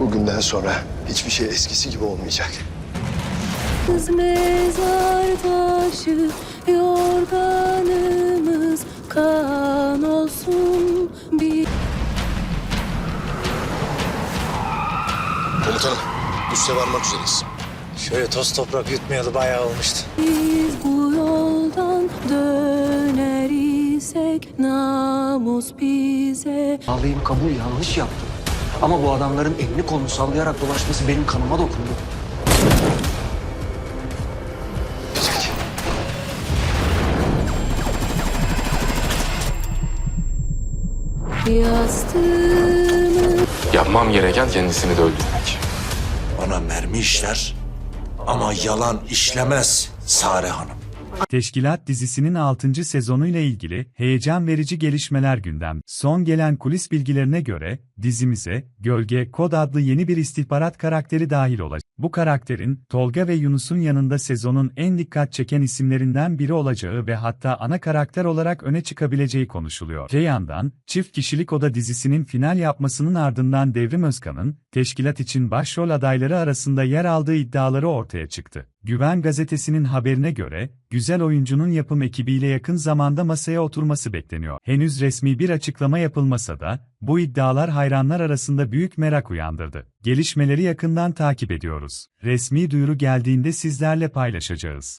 Bugünden sonra hiçbir şey eskisi gibi olmayacak. Kız mezar taşı yorganımız kan olsun bir Komutanım, üste varmak üzereyiz. Şöyle toz toprak yutmayalı bayağı olmuştu. biz bu yoldan döner isek namus bize Ağlayayım kabul yanlış yaptım. Ama bu adamların elini kolunu sallayarak dolaşması benim kanıma dokundu. Yastığımı Yapmam gereken kendisini de öldürmek. Bana mermi işler ama yalan işlemez Sare Hanım. Teşkilat dizisinin 6. sezonuyla ilgili heyecan verici gelişmeler gündem. Son gelen kulis bilgilerine göre dizimize Gölge Kod adlı yeni bir istihbarat karakteri dahil olacak. Bu karakterin Tolga ve Yunus'un yanında sezonun en dikkat çeken isimlerinden biri olacağı ve hatta ana karakter olarak öne çıkabileceği konuşuluyor. Öte yandan, Çift Kişilik Oda dizisinin final yapmasının ardından Devrim Özkan'ın, teşkilat için başrol adayları arasında yer aldığı iddiaları ortaya çıktı. Güven gazetesinin haberine göre, güzel oyuncunun yapım ekibiyle yakın zamanda masaya oturması bekleniyor. Henüz resmi bir açıklama yapılmasa da, bu iddialar hayranlar arasında büyük merak uyandırdı. Gelişmeleri yakından takip ediyoruz. Resmi duyuru geldiğinde sizlerle paylaşacağız.